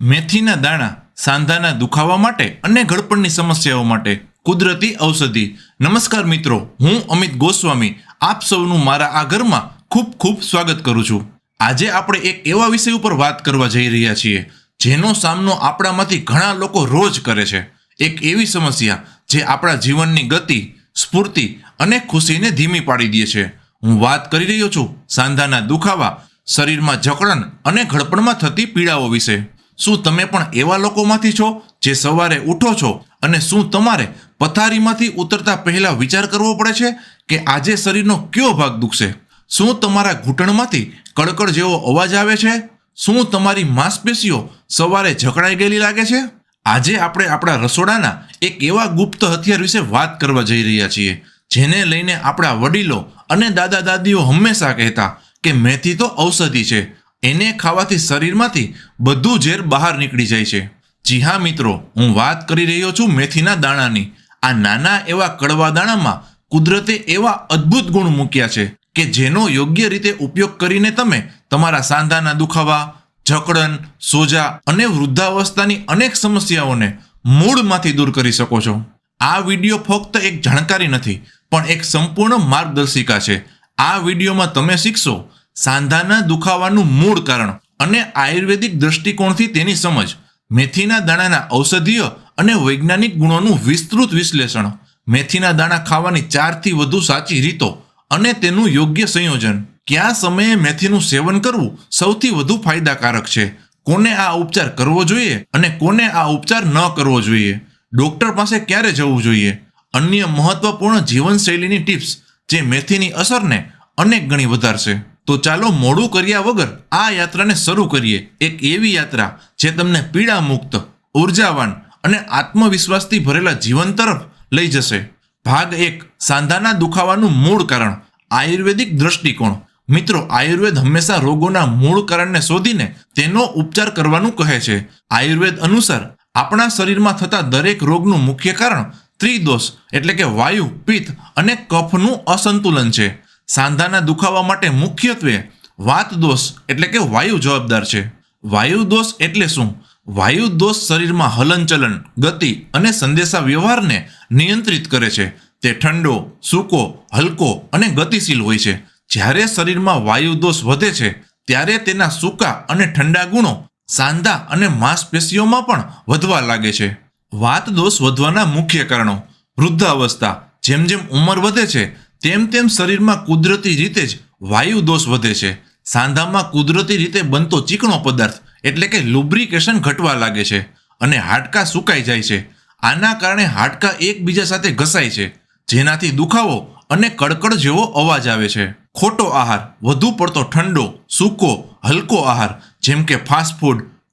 મેથીના દાણા સાંધાના દુખાવા માટે અને ગળપણની સમસ્યાઓ માટે કુદરતી ઔષધિ. નમસ્કાર મિત્રો, હું અમિત ગોસ્વામી. આપ સૌનું મારા આ ઘરમાં ખૂબ ખૂબ સ્વાગત કરું છું. આજે આપણે એક એવા વિષય ઉપર વાત કરવા જઈ રહ્યા છીએ, જેનો સામનો આપણામાંથી ઘણા લોકો રોજ કરે છે. એક એવી સમસ્યા જે આપણા જીવનની ગતિ, સ્ફૂર્તિ અને ખુશીને ધીમી પાડી દે છે. હું વાત કરી રહ્યો છું સાંધાના દુખાવા, શરીરમાં જકડન અને ઘડપણમાં થતી પીડાઓ વિશે. શું તમે પણ એવા લોકોમાંથી છો જે સવારે ઉઠો છો? અને શું તમારે પથારીમાંથી ઉતરતા પહેલા વિચાર કરવો પડે છે કે આજે શરીરનો કયો ભાગ દુખશે? શું તમારા ઘૂંટણમાંથી કડકડ જેવો અવાજ આવે છે? શું તમારી માંસપેશીઓ સવારે જકડાઈ ગયેલી લાગે છે? આજે આપણે આપણા રસોડાના એક એવા ગુપ્ત હથિયાર વિશે વાત કરવા જઈ રહ્યા છીએ, જેને લઈને આપણા વડીલો અને દાદા દાદીઓ હંમેશા કહેતા કે મેથી તો ઔષધિ છે. એને ખાવાથી શરીરમાંથી બધું ઝેર બહાર નીકળી જાય છે. જી હા, મિત્રો, હું વાત કરી રહ્યો છું મેથીના દાણાની. આ નાના એવા કડવા દાણામાં કુદરતે એવા અદ્ભુત ગુણ મૂક્યા છે કે જેનો યોગ્ય રીતે ઉપયોગ કરીને તમે તમારા સાંધાના દુખાવા, જકડન, સોજા અને વૃદ્ધાવસ્થાની અનેક સમસ્યાઓને મૂળમાંથી દૂર કરી શકો છો. આ વીડિયો ફક્ત એક જાણકારી નથી, પણ એક સંપૂર્ણ માર્ગદર્શિકા છે. આ વિડીયોમાં તમે શીખશો સાંધાના દુખાવાનું મૂળ કારણ અને આયુર્વેદિક દ્રષ્ટિકોણથી તેની સમજ, મેથીના દાણાના ઔષધીય અને વૈજ્ઞાનિક ગુણોનું વિસ્તૃત વિશ્લેષણ, મેથીના દાણા ખાવાની ચારથી વધુ સાચી રીતો અને તેનું યોગ્ય સંયોજન. કયા સમયે મેથીનું સેવન કરવું સૌથી વધુ ફાયદાકારક છે? કોને આ ઉપચાર કરવો જોઈએ અને કોને આ ઉપચાર ન કરવો જોઈએ? ડોક્ટર પાસે ક્યારે જવું જોઈએ? અન્ય મહત્વપૂર્ણ જીવનશૈલીની ટિપ્સ, જે મેથીની અસરને અનેક ગણી વધારશે. તો ચાલો મોડું કર્યા વગર આ યાત્રાને શરૂ કરીએ. એક એવી યાત્રા જે તમને પીડા મુક્ત ઉર્જાવાન અને આત્મવિશ્વાસથી ભરેલા જીવન તરફ લઈ જશે. ભાગ એક, સાંધાના દુખાવાનું મૂળ કારણ, આયુર્વેદિક દ્રષ્ટિકોણ. મિત્રો, આયુર્વેદ હંમેશા રોગોના મૂળ કારણને શોધીને તેનો ઉપચાર કરવાનું કહે છે. આયુર્વેદ અનુસાર, આપણા શરીરમાં થતા દરેક રોગનું મુખ્ય કારણ ત્રિદોષ, એટલે કે વાયુ, પિત્ત અને કફનું અસંતુલન છે. સાંધાના દુખાવા માટે મુખ્યત્વે વાત દોષ એટલે કે વાયુ જવાબદાર છે. વાયુ દોષ એટલે શું? વાયુ દોષ શરીરમાં હલનચલન, ગતિ અને સંદેશા વ્યવહારને નિયંત્રિત કરે છે. તે ઠંડો, સૂકો, હલકો અને ગતિશીલ હોય છે. જ્યારે શરીરમાં વાયુ દોષ વધે છે, ત્યારે તેના સૂકા અને ઠંડા ગુણો સાંધા અને માંસપેશીઓમાં પણ વધવા લાગે છે. વાત દોષ વધવાના મુખ્ય કારણો વૃદ્ધાવસ્થા, જેમ જેમ ઉંમર વધે છે તેમ તેમ શરીરમાં કુદરતી રીતે જ વાયુ દોષ વધે છે. સાંધામાં કુદરતી રીતે બનતો ચીકણો પદાર્થ એટલે કે લુબ્રિકેશન ઘટવા લાગે છે અને હાડકાં સુકાઈ જાય છે. આના કારણે હાડકાં એકબીજા સાથે ઘસાય છે, જેનાથી દુખાવો અને કડકડ જેવો અવાજ આવે છે. ખોટો આહાર, વધુ પડતો ઠંડો, સૂકો, હલકો આહાર, જેમ કે ફાસ્ટ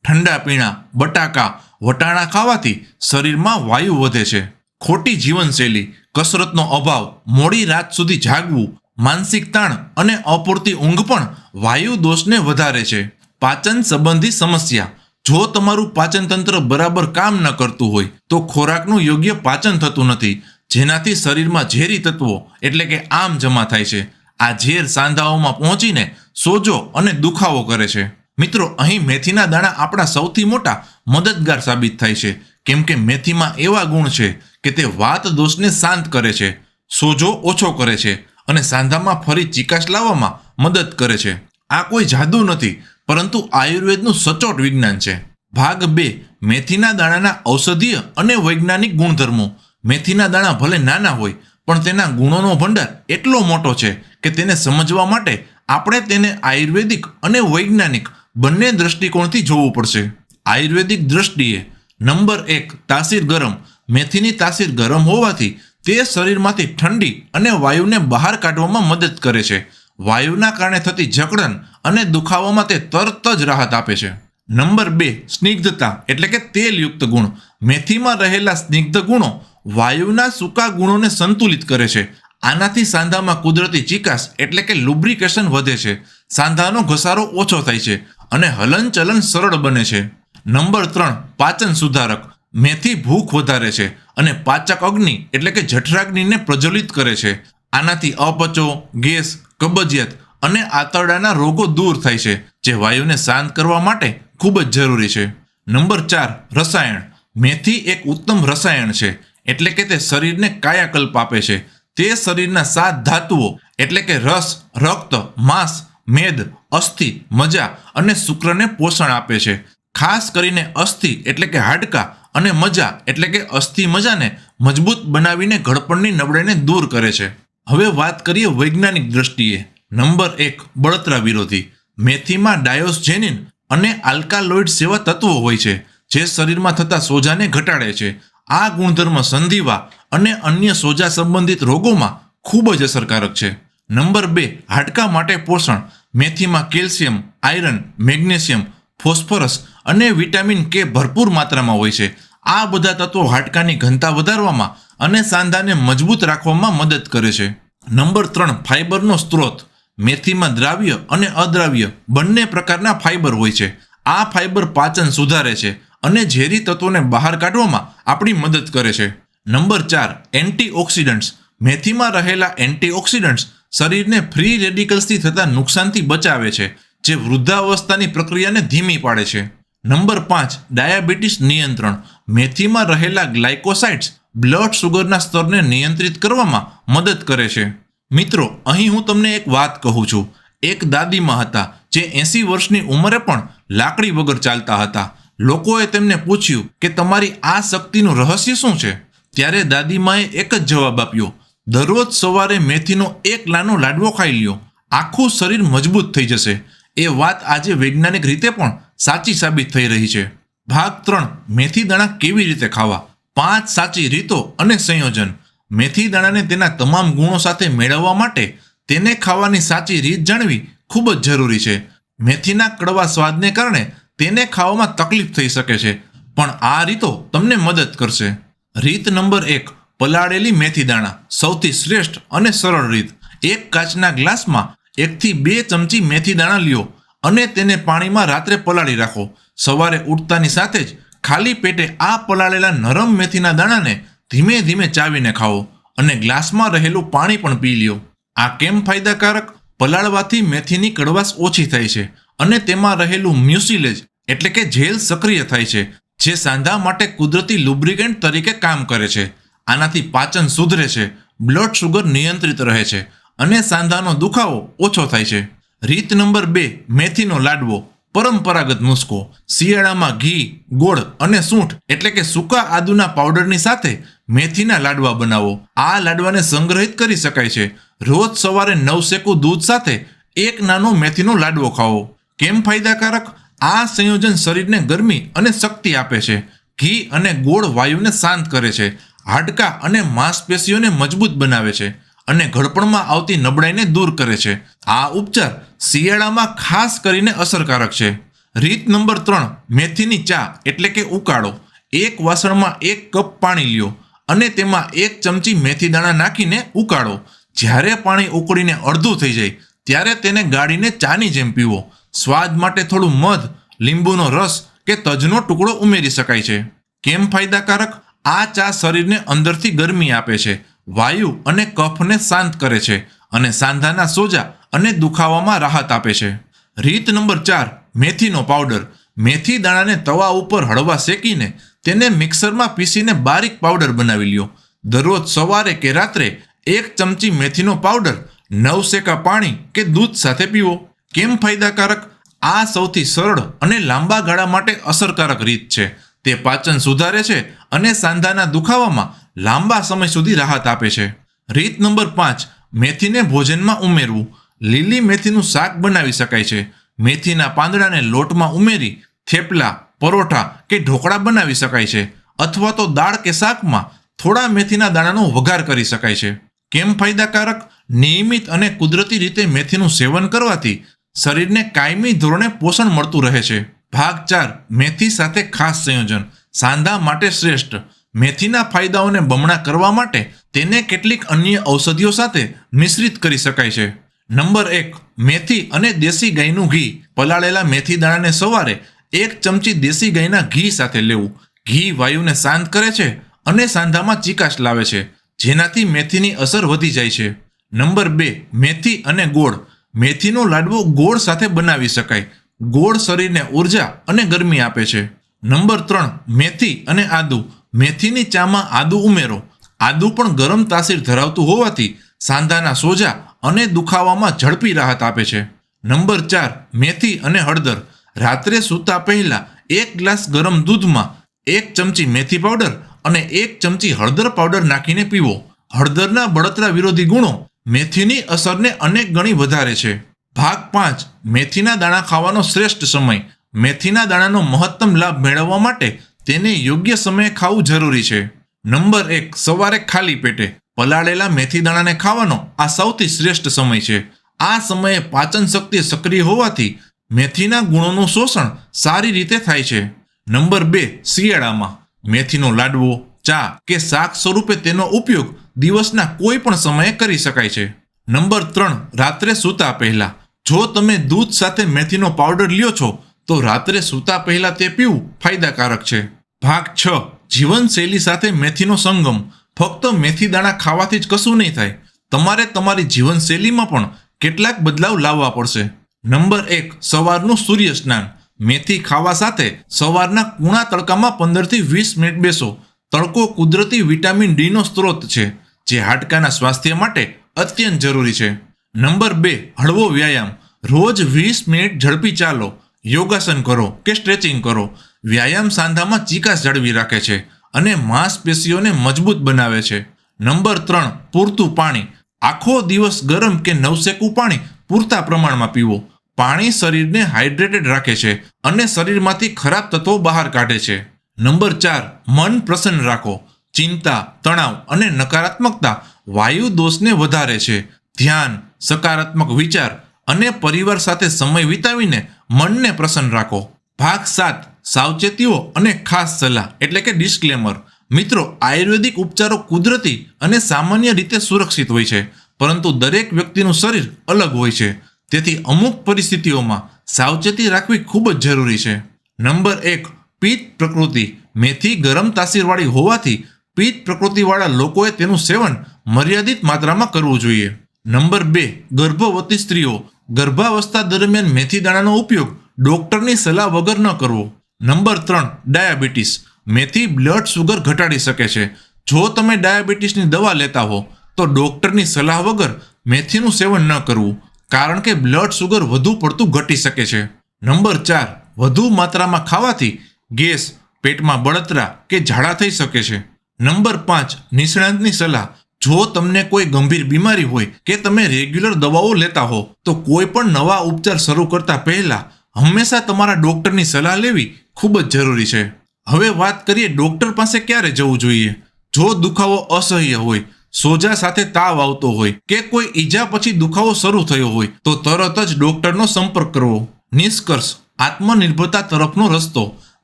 ઠંડા પીણા, બટાકા, વટાણા ખાવાથી શરીરમાં વાયુ વધે છે. ખોટી જીવનશૈલી, કસરતનો અભાવ, મોડી રાત સુધી જાગવું, માનસિક તાણ અને અપૂરતી ઊંઘ પણ વાયુ દોષને વધારે છે. પાચન સંબંધી સમસ્યા. જો તમારું પાચન તંત્ર બરાબર કામ ન કરતું હોય, તો ખોરાકનું યોગ્ય પાચન થતું નથી. જેનાથી શરીરમાં ઝેરી તત્વો, એટલે કે આમ જમા થાય છે. આ ઝેર સાંધાઓમાં પહોંચીને સોજો અને દુખાવો કરે છે. મિત્રો, અહીં મેથીના દાણા આપણા સૌથી મોટા મદદગાર સાબિત થાય છે. કેમ કે મેથીમાં એવા ગુણ છે કે તે વાત દોષને શાંત કરે છે, સોજો ઓછો કરે છે અને સાંધામાં ફરી ચિકાશ લાવવામાં મદદ કરે છે. આ કોઈ જાદુ નથી, પરંતુ આયુર્વેદનું સચોટ વિજ્ઞાન છે. ભાગ બે, મેથીના દાણાના ઔષધીય અને વૈજ્ઞાનિક ગુણધર્મો. મેથીના દાણા ભલે નાના હોય, પણ તેના ગુણોનો ભંડાર એટલો મોટો છે કે તેને સમજવા માટે આપણે તેને આયુર્વેદિક અને વૈજ્ઞાનિક બંને દ્રષ્ટિકોણથી જોવું પડશે. આયુર્વેદિક દ્રષ્ટિએ નંબર એક તાસીર ગરમ મેથીની તાસીર ગરમ હોવાથી તે શરીરમાંથી ઠંડી અને વાયુને બહાર કાઢવામાં મદદ કરે છે. વાયુના કારણે થતી જકડન અને દુખાવામાં તે તરત જ રાહત આપે છે. નંબર બે, સ્નિગ્ધતા, એટલે કે તેલયુક્ત ગુણ. મેથીમાં રહેલા સ્નિગ્ધ ગુણો વાયુના સૂકા ગુણોને સંતુલિત કરે છે. આનાથી સાંધામાં કુદરતી ચિકાસ એટલે કે લુબ્રિકેશન વધે છે. સાંધાનો ઘસારો ઓછો થાય છે અને હલનચલન સરળ બને છે. નંબર ત્રણ, પાચન સુધારક. મેથી ભૂખ વધારે છે અને પાચક અગ્નિ એટલે કે જઠરાગ્નિને પ્રજ્વલિત કરે છે. આનાથી અપચો, ગેસ, કબજિયાત અને આંતરડાના રોગો દૂર થાય છે, જે વાયુને શાંત કરવા માટે ખૂબ જ જરૂરી છે. નંબર ચાર, રસાયણ. મેથી એક ઉત્તમ રસાયણ છે, એટલે કે તે શરીરને કાયાકલ્પ આપે છે. તે શરીરના સાત ધાતુઓ, એટલે કે રસ, રક્ત, માંસ, મેદ, અસ્થિ, મજા અને શુક્રને પોષણ આપે છે. ખાસ કરીને અસ્થિ, એટલે કે હાડકા અને મજા, એટલે કે અસ્થિ મજાને મજબૂત બનાવીને ઘડપણની નબળાઈને દૂર કરે છે. હવે વાત કરીએ વૈજ્ઞાનિક દ્રષ્ટિએ. નંબર એક, બળતરા વિરોધી. મેથીમાં ડાયોસજેનિન અને આલ્કાલોઇડ જેવા તત્વો હોય છે, જે શરીરમાં થતા સોજાને ઘટાડે છે. આ ગુણધર્મ સંધિવા અને અન્ય સોજા સંબંધિત રોગોમાં ખૂબ જ અસરકારક છે. નંબર બે, હાડકા માટે પોષણ. મેથીમાં કેલ્શિયમ, આયરન, મેગ્નેશિયમ, ફોસ્ફરસ અને વિટામિન કે ભરપૂર માત્રામાં હોય છે. આ બધા તત્વો હાડકાની ઘનતા વધારવામાં અને સાંધાને મજબૂત રાખવામાં મદદ કરે છે. નંબર ત્રણ, ફાઇબરનો સ્ત્રોત. મેથીમાં દ્રાવ્ય અને અદ્રાવ્ય બંને પ્રકારના ફાઇબર હોય છે. આ ફાઇબર પાચન સુધારે છે અને ઝેરી તત્વોને બહાર કાઢવામાં આપણી મદદ કરે છે. નંબર ચાર, એન્ટીઓક્સિડન્ટ્સ. મેથીમાં રહેલા એન્ટીઓક્સિડન્ટ્સ શરીરને ફ્રી રેડિકલ્સથી થતા નુકસાનથી બચાવે છે, જે વૃદ્ધાવસ્થાની પ્રક્રિયાને ધીમી પાડે છે. નંબર પાંચ, ડાયાબિટીસ નિયંત્રણ. મેથીમાં રહેલા ગ્લાયકોસાઇટ્સ બ્લડ સુગરના સ્તરને નિયંત્રિત કરવામાં મદદ કરે છે. મિત્રો, અહીં હું તમને એક વાત કહું છું. એક દાદીમાં હતા, જે એસી વર્ષની ઉંમરે પણ લાકડી વગર ચાલતા હતા. લોકોએ તેમને પૂછ્યું કે તમારી આ શક્તિનું રહસ્ય શું છે? ત્યારે દાદીમાએ એક જ જવાબ આપ્યો, દરરોજ સવારે મેથીનો એક લાનો લાડવો ખાઈ લ્યો. આખું શરીર મજબૂત થઈ જશે. એ વાત આજે વૈજ્ઞાનિક રીતે પણ સાચી સાબિત થઈ રહી છે. ભાગ ત્રણ, મેથી દાણા કેવી રીતે ખાવા? પાંચ, સાચી રીતો અને સંયોજન. મેથી દાણાને તેના તમામ ગુણો સાથે મેળવવા માટે તેને ખાવાની સાચી રીત જાણવી ખૂબ જ જરૂરી છે. મેથીના કડવા સ્વાદને કારણે તેને ખાવામાં તકલીફ થઈ શકે છે, પણ આ રીતો તમને મદદ કરશે. રીત નંબર એક, પલાળેલી મેથી દાણા. સૌથી શ્રેષ્ઠ અને સરળ રીત. એક કાચના ગ્લાસમાં એકથી બે ચમચી મેથી દાણા લ્યો. અને તેને પાણીમાં રાત્રે પલાળી રાખો. સવારે ઉઠતાની સાથે જ ખાલી પેટે આ પલાળેલા નરમ મેથીના દાણાને ધીમે ધીમે ચાવીને ખાઓ અને ગ્લાસમાં રહેલું પાણી પણ પી લ્યો. આ કેમ ફાયદાકારક? પલાળવાથી મેથીની કડવાશ ઓછી થાય છે અને તેમાં રહેલું મ્યુસિલેજ એટલે કે જેલ સક્રિય થાય છે, જે સાંધા માટે કુદરતી લુબ્રિકેન્ટ તરીકે કામ કરે છે. આનાથી પાચન સુધરે છે, બ્લડ શુગર નિયંત્રિત રહે છે અને સાંધાનો દુખાવો ઓછો થાય છે. રીત નંબર બે, મેથીનો લાડવો, પરંપરાગત નુસ્ખો, શિયાળામાં ઘી, ગોળ અને સૂંઠ, એટલે કે સૂકા આદુના પાવડરની સાથે મેથીના લાડવા બનાવો. આ લાડવાને સંગ્રહિત કરી શકાય છે. રોજ સવારે નવસેકું દૂધ સાથે એક નાનો મેથીનો લાડવો ખાવો કેમ ફાયદાકારક? આ સંયોજન શરીરને ગરમી અને શક્તિ આપે છે. ઘી અને ગોળ વાયુને શાંત કરે છે. હાડકાં અને માંસપેશીઓને મજબૂત બનાવે છે. અને ઘડપણમાં આવતી નબળાઈને દૂર કરે છે. આ ઉપચાર શિયાળામાં ખાસ કરીને અસરકારક છે. રીત નંબર ત્રણ, મેથીની ચા, એટલે કે ઉકાળો. એક વાસણમાં એક કપ પાણી લ્યો અને તેમાં એક ચમચી મેથી દાણા નાખીને ઉકાળો. જ્યારે પાણી ઉકળીને અડધું થઈ જાય, ત્યારે તેને ગાળીને ચાની જેમ પીવો. સ્વાદ માટે થોડું મધ, લીંબુનો રસ કે તજનો ટુકડો ઉમેરી શકાય છે. કેમ ફાયદાકારક? આ ચા શરીરને અંદરથી ગરમી આપે છે. વાયુ અને કફને શાંત કરે છે અને સાંધાના સોજા અને દુખાવામાં રાહત આપે છે. રીત નંબર ચાર, મેથીનો પાવડર. મેથી દાણાને તવા ઉપર હળવા શેકીને તેને મિક્સરમાં પીસીને બારીક પાવડર બનાવી લ્યો. દરરોજ સવારે કે રાત્રે એક ચમચી મેથીનો પાવડર, નવ શેકા પાણી કે દૂધ સાથે પીવો. કેમ ફાયદાકારક? આ સૌથી સરળ અને લાંબા ગાળા માટે અસરકારક રીત છે. તે પાચન સુધારે છે અને સાંધાના દુખાવામાં લાંબા સમય સુધી રાહત આપે છે. રીત નંબર પાંચ, મેથીને ભોજનમાં ઉમેરવું. લીલી મેથીનું શાક બનાવી શકાય છે. મેથીના પાંદડાને લોટમાં ઉમેરી થેપલા, પરોઠા કે ઢોકળા બનાવી શકાય છે. અથવા તો દાળ કે શાકમાં થોડા મેથીના દાણાનો વઘાર કરી શકાય છે. કેમ ફાયદાકારક? નિયમિત અને કુદરતી રીતે મેથીનું સેવન કરવાથી શરીરને કાયમી ધોરણે પોષણ મળતું રહે છે. ભાગ ચાર, મેથી સાથે ખાસ સંયોજન. સાંધા માટે શ્રેષ્ઠ. મેથીના ફાયદાઓને બમણા કરવા માટે તેને કેટલીક અન્ય ઔષધિઓ સાથે મિશ્રિત કરી શકાય છે. નંબર એક, મેથી અને દેશી ગાયનું ઘી. પલાળેલા મેથી દાણાને સવારે એક ચમચી દેશી ગાયના ઘી સાથે લેવું. ઘી વાયુને શાંત કરે છે અને સાંધામાં ચિકાશ લાવે છે, જેનાથી મેથીની અસર વધી જાય છે. નંબર બે, મેથી અને ગોળ. મેથીનો લાડવો ગોળ સાથે બનાવી શકાય. ગોળ શરીરને ઊર્જા અને ગરમી આપે છે. નંબર ત્રણ, મેથી અને આદુ. મેથીની ચામાં આદુ ઉમેરો. આદુ પણ ગરમ તાસીર ધરાવતું હોવાથી સાંધાના સોજા અને દુખાવામાં ઝડપી રાહત આપે છે. નંબર ચાર, મેથી અને હળદર. રાત્રે સૂતા પહેલા એક ગ્લાસ ગરમ દૂધમાં એક ચમચી મેથી પાવડર અને એક ચમચી હળદર પાવડર નાખીને પીવો. હળદરના બળતરા વિરોધી ગુણો મેથીની અસરને અનેક ગણી વધારે છે. ભાગ પાંચ, મેથીના દાણા ખાવાનો શ્રેષ્ઠ સમય. મેથીના દાણાનો મહત્તમ લાભ મેળવવા માટે તેને યોગ્ય સમયે ખાવું જરૂરી છે. નંબર એક, સવારે ખાલી પેટે પલાળેલા મેથી દાણાને ખાવાનો આ સૌથી શ્રેષ્ઠ સમય છે. આ સમયે પાચન શક્તિ સક્રિય હોવાથી મેથીના ગુણોનું શોષણ સારી રીતે થાય છે. નંબર બે, શિયાળામાં મેથીનો લાડવો, ચા કે શાક સ્વરૂપે તેનો ઉપયોગ દિવસના કોઈ પણ સમયે કરી શકાય છે. નંબર ત્રણ, રાત્રે સૂતા પહેલા જો તમે દૂધ સાથે મેથીનો પાવડર લ્યો છો, તો રાત્રે સૂતા પહેલા તે પીવું ફાયદાકારક છે. ભાગ છ. જીવનશૈલી સાથે મેથીનો સંગમ. ફક્ત મેથી દાણા ખાવાથી જ કશું નહીં થાય. તમારે તમારી જીવનશૈલીમાં પણ કેટલાક બદલાવ લાવવા પડશે. નંબર એક, સવારનું સૂર્ય સ્નાન. મેથી ખાવા સાથે સવારના કુણા તડકામાં પંદરથી વીસ મિનિટ બેસો. તડકો કુદરતી વિટામિન ડીનો સ્ત્રોત છે, જે હાડકાના સ્વાસ્થ્ય માટે અત્યંત જરૂરી છે. નંબર બે, હળવો વ્યાયામ. રોજ વીસ મિનિટ ઝડપી ચાલો. યોગાસન કરો કે સ્ટ્રેચિંગ કરો. વ્યાયામ સાંધામાં ચીકાશ જાળવી રાખે છે અને માંસપેશીઓને મજબૂત બનાવે છે. નંબર ત્રણ, પૂરતું પાણી. આખો દિવસ ગરમ કે નવસેકું પાણી પૂરતા પ્રમાણમાં પીવો. પાણી શરીરને હાઇડ્રેટેડ રાખે છે અને શરીરમાંથી ખરાબ તત્વો બહાર કાઢે છે. નંબર ચાર, મન પ્રસન્ન રાખો. ચિંતા, તણાવ અને નકારાત્મકતા વાયુ દોષને વધારે છે. ધ્યાન, સકારાત્મક વિચાર અને પરિવાર સાથે સમય વિતાવીને મનને પ્રસન્ન રાખો. ભાગ સાત સાવચેતીઓ અને ખાસ સલાહ, એટલે કે ડિસ્ક્લેમર મિત્રો, આયુર્વેદિક ઉપચારો કુદરતી અને સામાન્ય રીતે સુરક્ષિત હોય છે, પરંતુ દરેક વ્યક્તિનું શરીર અલગ હોય છે. તેથી અમુક પરિસ્થિતિઓમાં સાવચેતી રાખવી ખૂબ જ જરૂરી છે. નંબર એક, પિત્ત પ્રકૃતિ. મેથી ગરમ તાસીરવાળી હોવાથી પિત્ત પ્રકૃતિવાળા લોકોએ તેનું સેવન મર્યાદિત માત્રામાં કરવું જોઈએ. નંબર બે, ગર્ભવતી સ્ત્રીઓ. ગર્ભાવસ્થા દરમિયાન મેથી દાણાનો ઉપયોગ ડોક્ટરની સલાહ વગર ન કરવો. નંબર ત્રણ, ડાયાબિટીસ. મેથી બ્લડ શુગર ઘટાડી શકે છે. જો તમે ડાયાબિટીસની દવા લેતા હો, તો ડૉક્ટરની સલાહ વગર મેથીનું સેવન ન કરવું, કારણ કે બ્લડ શુગર વધુ પડતું ઘટી શકે છે. નંબર ચાર, વધુ માત્રામાં ખાવાથી ગેસ, પેટમાં બળતરા કે ઝાડા થઈ શકે છે. નંબર પાંચ, નિષ્ણાંતની સલાહ. જો તમને કોઈ ગંભીર બીમારી હોય કે તમે રેગ્યુલર દવાઓ લેતા હો, તો કોઈ પણ નવા ઉપચાર શરૂ કરતા પહેલા હંમેશા તમારા ડોક્ટરની સલાહ લેવી ખૂબ જ જરૂરી છે. હવે વાત કરીએ ડોક્ટર પાસે ક્યારે જવું જોઈએ? જો દુખાવો અસહ્ય હોય, સોજા સાથે તાવ આવતો હોય કે કોઈ ઈજા પછી દુખાવો શરૂ થયો હોય, તો તરત જ ડોક્ટરનો સંપર્ક કરવો. નિષ્કર્ષ, આત્મનિર્ભરતા તરફનો રસ્તો.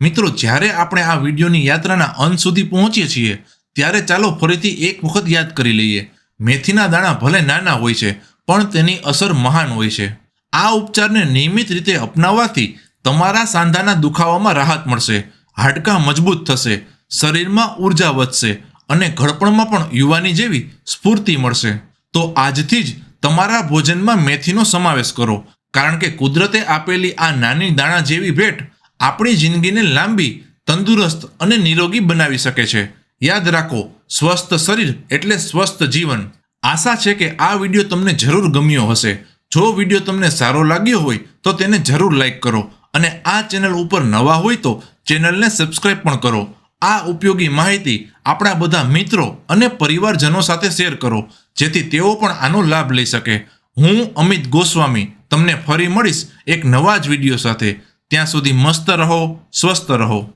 મિત્રો, જ્યારે આપણે આ વિડીયોની યાત્રાના અંત સુધી પહોંચીએ છીએ, ત્યારે ચાલો ફરીથી એક વખત યાદ કરી લઈએ. મેથીના દાણા ભલે નાના હોય છે, પણ તેની અસર મહાન હોય છે. આ ઉપચારને નિયમિત રીતે અપનાવવાથી તમારા સાંધાના દુખાવામાં રાહત મળશે, હાડકાં મજબૂત થશે, શરીરમાં ઊર્જા વધશે અને ઘડપણમાં પણ યુવાની જેવી સ્ફૂર્તિ મળશે. તો આજથી જ તમારા ભોજનમાં મેથીનો સમાવેશ કરો, કારણ કે કુદરતે આપેલી આ નાની દાણા જેવી ભેટ આપણી જિંદગીને લાંબી, તંદુરસ્ત અને નિરોગી બનાવી શકે છે. યાદ રાખો, સ્વસ્થ શરીર એટલે સ્વસ્થ જીવન. આશા છે કે આ વીડિયો તમને જરૂર ગમ્યો હશે. જો વીડિયો તમને સારો લાગ્યો હોય, તો તેને જરૂર લાઈક કરો. અને આ ચેનલ ઉપર નવા હોય તો ચેનલને સબસ્ક્રાઇબ પણ કરો. આ ઉપયોગી માહિતી આપણા બધા મિત્રો અને પરિવારજનો સાથે શેર કરો, જેથી તેઓ પણ આનો લાભ લઈ શકે. હું અમિત ગોસ્વામી તમને ફરી મળીશ એક નવા જ વીડિયો સાથે. ત્યાં સુધી મસ્ત રહો, સ્વસ્થ રહો.